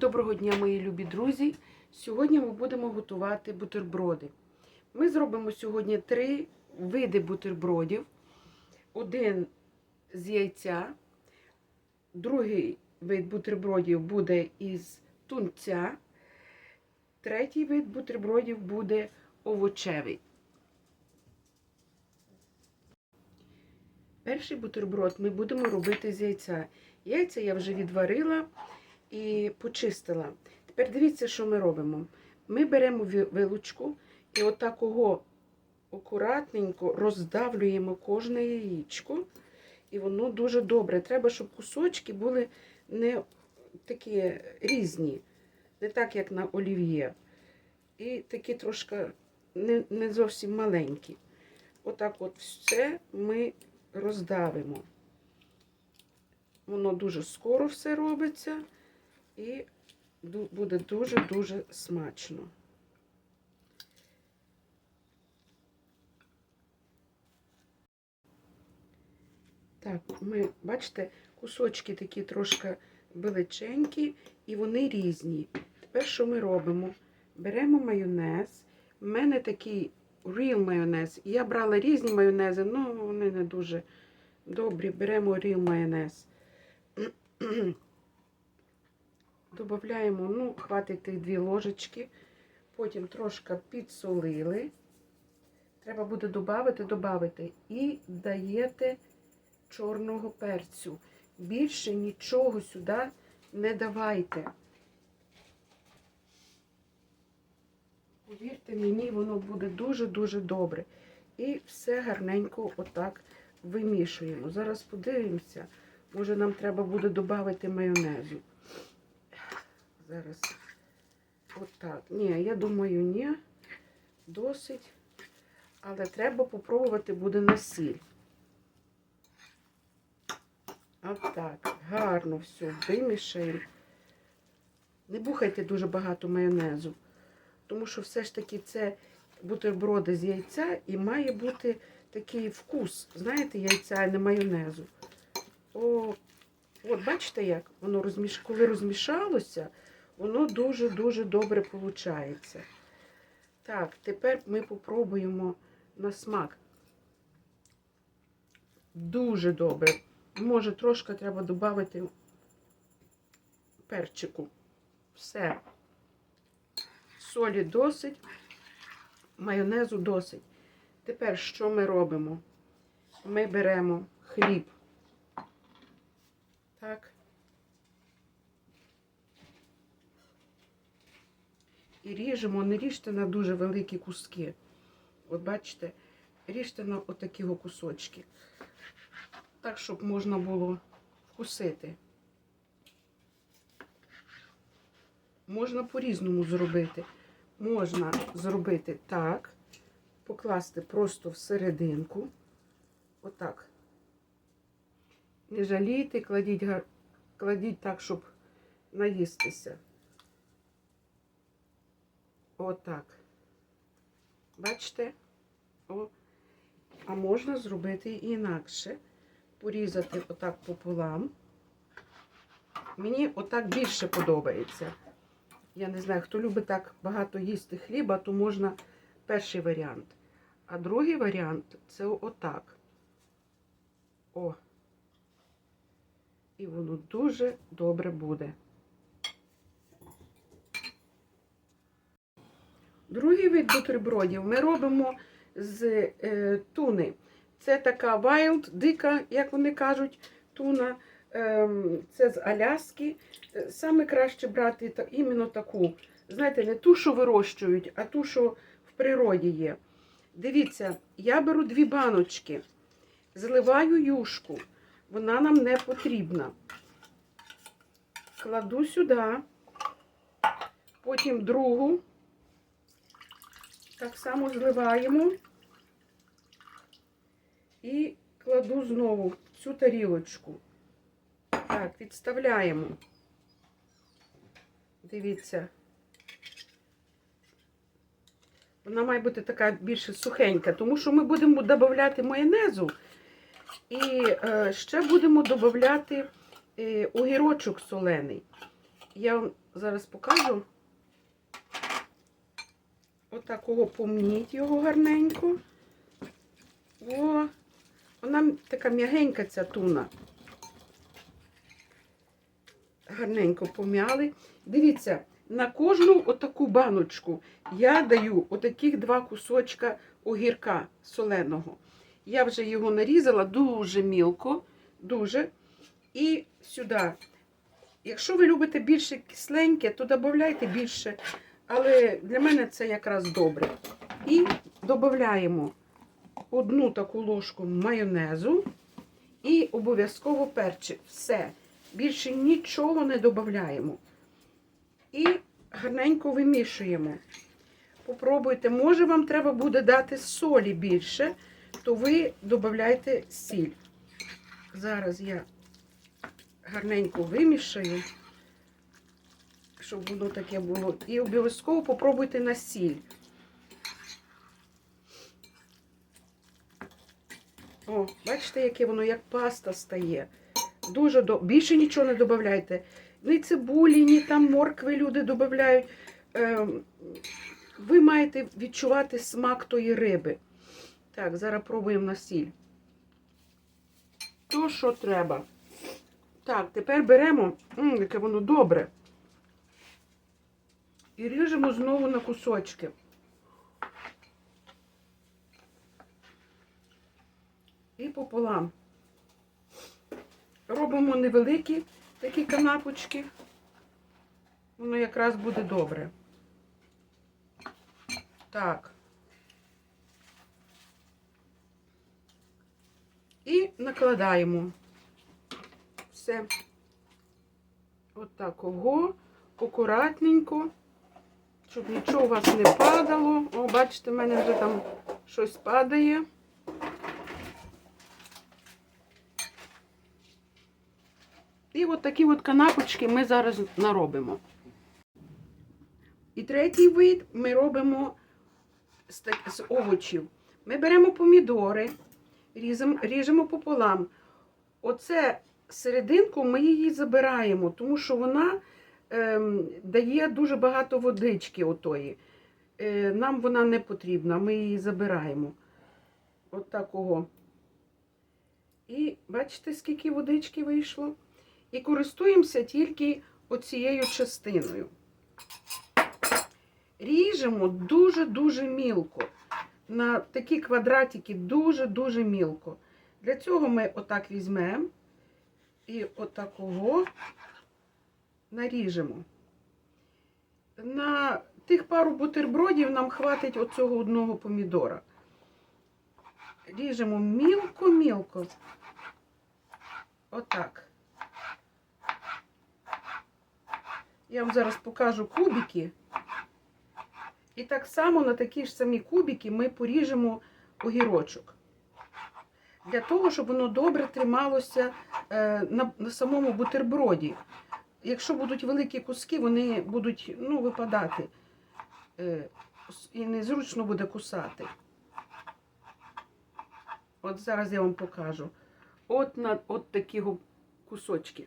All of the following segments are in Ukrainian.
Доброго дня, мої любі друзі! Сьогодні ми будемо готувати бутерброди. Ми зробимо сьогодні три види бутербродів. Один з яйця, другий вид бутербродів буде із тунця, третій вид бутербродів буде овочевий. Перший бутерброд ми будемо робити з яйця. Яйця я вже відварила і почистила. Тепер дивіться, що ми робимо. Ми беремо вилучку і отакого акуратненько роздавлюємо кожне яєчко. І воно дуже добре. Треба, щоб кусочки були не такі різні, не так, як на олів'є. І такі трошки не, не зовсім маленькі. Отак от все ми роздавимо. Воно дуже скоро все робиться і буде дуже-дуже смачно. Так, ми, бачите, кусочки такі трошки величенькі і вони різні. Тепер що ми робимо? Беремо майонез. У мене такий real майонез. Я брала різні майонези, але вони не дуже добрі. Беремо real майонез. Добавляємо, ну, хватить дві ложечки. Потім трошки підсолили. Треба буде додати, додати. І даєте чорного перцю. Більше нічого сюди не давайте. Повірте мені, воно буде дуже-дуже добре. І все гарненько отак вимішуємо. Зараз подивимося. Може нам треба буде додати майонезу. Зараз отак. Ні, я думаю, ні. Досить. Але треба попробувати буде на сіль. Отак. Гарно все. Вимішаємо. Не бухайте дуже багато майонезу. Тому що все ж таки це бутерброди з яйця і має бути такий вкус, знаєте, яйця, а не майонезу. О, от бачите, як воно розміш... коли розмішалося, воно дуже-дуже добре виходить. Так, тепер ми попробуємо на смак. Дуже добре. Може, трошки треба додати перчику. Все. Солі досить, майонезу досить. Тепер що ми робимо? Ми беремо хліб. Так. І ріжемо, не ріжте на дуже великі куски. От бачите, ріжте на отакі кусочки. Так, щоб можна було вкусити. Можна по-різному зробити. Можна зробити так, покласти просто всерединку. Отак. Не жалійте, кладіть, кладіть так, щоб наїстися. Отак. Бачите? О. А можна зробити інакше. Порізати отак пополам. Мені отак більше подобається. Я не знаю, хто любить так багато їсти хліба, то можна перший варіант. А другий варіант це отак. О. І воно дуже добре буде. Другий вид бутербродів ми робимо з е, туни. Це така wild, дика, як вони кажуть, туна. Ем, це з Аляски. Е, Саме краще брати та, іменно таку. Знаєте, не ту, що вирощують, а ту, що в природі є. Дивіться, я беру дві баночки, зливаю юшку. Вона нам не потрібна. Кладу сюди, потім другу. Так само зливаємо і кладу знову цю тарілочку. Так, відставляємо. Дивіться. Вона має бути така більш сухенька, тому що ми будемо додавати майонезу і е, ще будемо додавати е, огірочок солений. Я вам зараз покажу. Отакого помніть його гарненько. О, вона така м'ягенька ця туна. Гарненько пом'яли. Дивіться, на кожну отаку баночку я даю отаких два кусочка огірка соленого. Я вже його нарізала дуже мілко, дуже. І сюди. Якщо ви любите більше кисленьке, то додавайте більше. Але для мене це якраз добре. І додаємо одну таку ложку майонезу і обов'язково перчик. Все. Більше нічого не додаємо. І гарненько вимішуємо. Попробуйте, може вам треба буде дати солі більше, то ви додавайте сіль. Зараз я гарненько вимішаю, щоб воно таке було. І обов'язково попробуйте на сіль. О, бачите, яке воно як паста стає. Дуже до... Більше нічого не додавайте. Ні цибулі, ні там моркви люди додають. Ем, ви маєте відчувати смак тої риби. Так, зараз пробуємо на сіль. То, що треба. Так, тепер беремо, М, яке воно добре. І ріжемо знову на кусочки. І пополам. Робимо невеликі такі канапочки. Воно якраз буде добре. Так. І накладаємо все. От такого, акуратненько, щоб нічого у вас не падало. О, бачите, в мене вже там щось падає. І от такі от канапочки ми зараз наробимо. І третій вид ми робимо з, овочів. Ми беремо помідори, ріжемо пополам. Оце серединку ми її забираємо, тому що вона дає дуже багато водички отої. Е, нам вона не потрібна, ми її забираємо. От такого. І бачите, скільки водички вийшло? І користуємося тільки оцією частиною. Ріжемо дуже-дуже мілко. На такі квадратики дуже-дуже мілко. Для цього ми отак візьмемо і отакого наріжемо. На тих пару бутербродів нам хватить оцього одного помідора. Ріжемо мілко-мілко. Отак. Я вам зараз покажу кубики. І так само на такі ж самі кубики ми поріжемо огірочок. Для того, щоб воно добре трималося е, на, на самому бутерброді. Якщо будуть великі куски, вони будуть ну, випадати. Е, і незручно буде кусати. От зараз я вам покажу. От, на, от такі кусочки.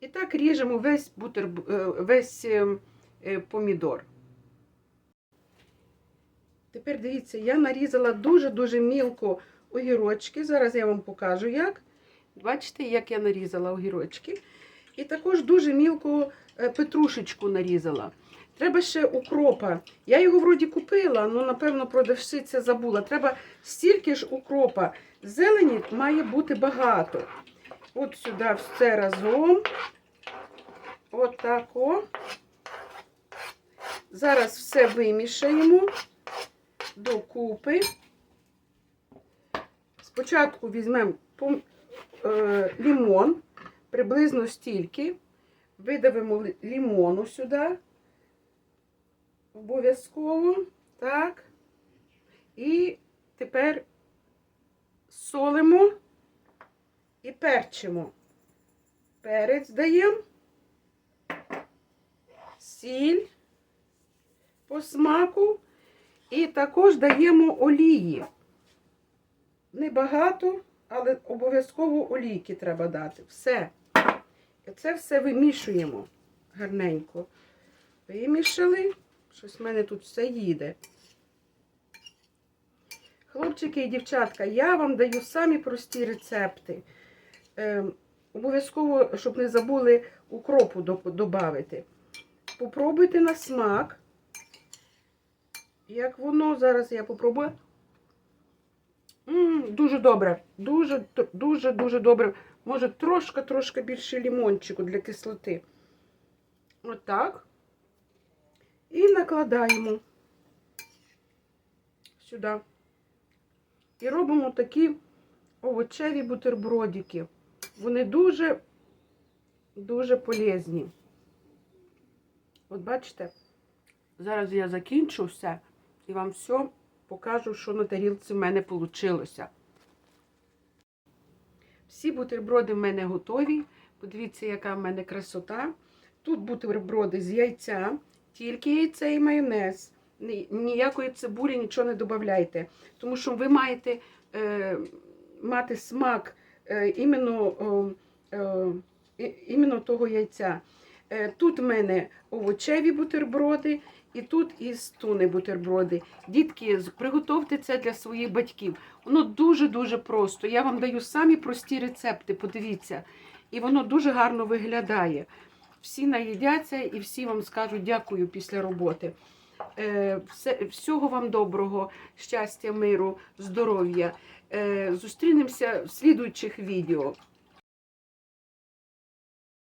І так ріжемо весь, бутер, весь е, е, помідор. Тепер дивіться, я нарізала дуже-дуже мілко огірочки. Зараз я вам покажу, як. Бачите, як я нарізала огірочки. І також дуже мілко е, петрушечку нарізала. Треба ще укропа. Я його вроді купила, але, напевно, продавщиця забула. Треба стільки ж укропа. Зелені має бути багато. От сюди все разом. Отако. Зараз все вимішаємо докупи. Спочатку візьмемо е, лімон, приблизно стільки. Видавимо лімону сюди. Обов'язково. Так. І тепер солимо і перчимо. Перець даємо, сіль по смаку. І також даємо олії. Небагато, але обов'язково олійки треба дати. Все. Це все вимішуємо гарненько вимішали. Щось в мене тут все їде. Хлопчики і дівчатка, я вам даю самі прості рецепти. Ем, обов'язково, щоб не забули укропу додати. Попробуйте на смак. Як воно зараз я попробую. М, дуже добре. Дуже, дуже, дуже добре. Може, трошки, трошки більше лімончику для кислоти. Отак. І накладаємо сюди. І робимо такі овочеві бутербродики. Вони дуже, дуже полезні. От бачите, зараз я закінчу все і вам все покажу, що на тарілці в мене вийшло. Всі бутерброди в мене готові. Подивіться, яка в мене красота. Тут бутерброди з яйця, тільки яйце і майонез. Ніякої цибулі, нічого не додавайте. Тому що ви маєте е, мати смак е, іменно, е, іменно того яйця. Е, тут в мене овочеві бутерброди, і тут із туни бутерброди. Дітки, приготовте це для своїх батьків. Воно дуже-дуже просто. Я вам даю самі прості рецепти, подивіться. І воно дуже гарно виглядає. Всі наїдяться і всі вам скажуть дякую після роботи. Е, всього вам доброго, щастя, миру, здоров'я. Е, зустрінемося в слідуючих відео.